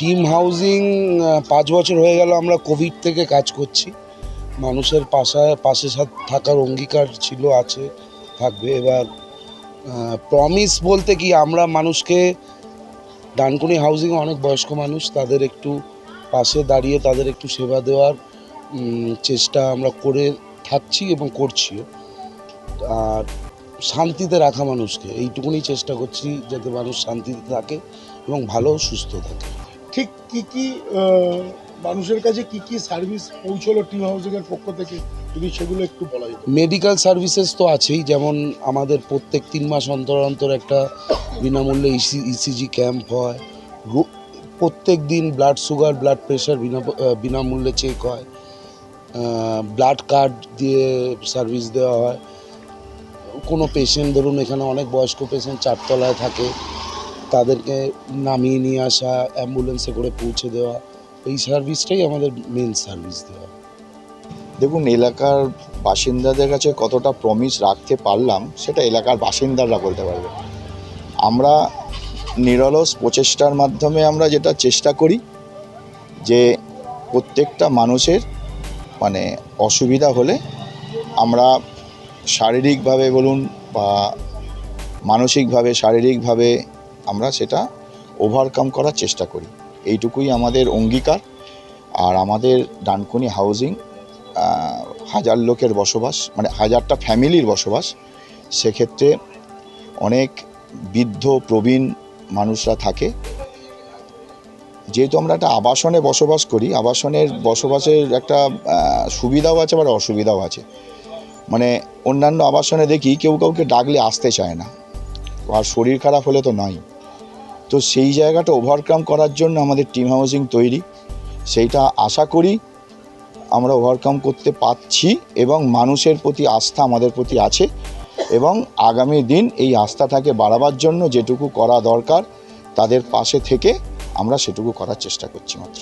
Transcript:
Team housing পাঁচ বছর হয়ে গেল আমরা কোভিড থেকে কাজ করছি। মানুষের পাশে পাশে থাকার অঙ্গীকার ছিল, আছে, থাকবে। এবার প্রমিস বলতে কি, আমরা মানুষকে, ডানকুনি হাউজিংয়ে অনেক বয়স্ক মানুষ, তাদের একটু পাশে দাঁড়িয়ে তাদের একটু সেবা দেওয়ার চেষ্টা আমরা করে থাকছি এবং করছিও আর শান্তিতে রাখা মানুষকে, এইটুকুনি চেষ্টা করছি, যাতে মানুষ শান্তিতে থাকে এবং ভালো সুস্থ থাকে। ঠিক কি কি মানুষের কাছে কি কি সার্ভিস পৌঁছলো টিম হাউসিং এর পক্ষ থেকে, যদি সেগুলো একটু বলা যেত। মেডিকেল সার্ভিসেস তো আছেই, যেমন আমাদের প্রত্যেক তিন মাস অন্তর অন্তর একটা বিনামূল্যে ইসিজি ক্যাম্প হয়। প্রত্যেক দিন ব্লাড সুগার ব্লাড প্রেশার বিনা বিনামূল্যে চেক হয়। ব্লাড কার্ড দিয়ে সার্ভিস দেওয়া হয়। কোনো পেশেন্ট ধরুন এখানে অনেক বয়স্ক পেশেন্ট চারতলায় থাকে তাদেরকে নামিয়ে নিয়ে আসা, অ্যাম্বুলেন্সে করে পৌঁছে দেওয়া, এই সার্ভিসটাই আমাদের মেন সার্ভিস দেওয়া। দেখুন, এলাকার বাসিন্দাদের কাছে কতটা প্রমিস রাখতে পারলাম, সেটা এলাকার বাসিন্দারা বলতে পারবে। আমরা নিরলস প্রচেষ্টার মাধ্যমে আমরা যেটা চেষ্টা করি, যে প্রত্যেকটা মানুষের মানে অসুবিধা হলে আমরা শারীরিকভাবে বলুন বা মানসিকভাবে, শারীরিকভাবে আমরা সেটা ওভারকাম করার চেষ্টা করি। এইটুকুই আমাদের অঙ্গীকার। আর আমাদের ডানকুনি হাউজিং হাজার লোকের বসবাস মানে হাজারটা ফ্যামিলির বসবাস, সেক্ষেত্রে অনেক বৃদ্ধ, প্রবীণ মানুষরা থাকে। যেহেতু আমরা একটা আবাসনে বসবাস করি, আবাসনের বসবাসের একটা সুবিধাও আছে, আবার অসুবিধাও আছে। মানে অন্যান্য আবাসনে দেখি কেউ কাউকে ডাকলে আসতে চায় না। আর শরীর খারাপ হলে তো নয়। তো সেই জায়গাটা ওভারকাম করার জন্য আমাদের টিম হাউসিং তৈরি। সেইটা আশা করি আমরা ওভারকাম করতে পারছি এবং মানুষের প্রতি আস্থা আমাদের প্রতি আছে এবং আগামী দিন এই আস্থাটাকে বাড়াবার জন্য যেটুকু করা দরকার, তাদের পাশে থেকে আমরা সেটুকু করার চেষ্টা করছি মাত্র।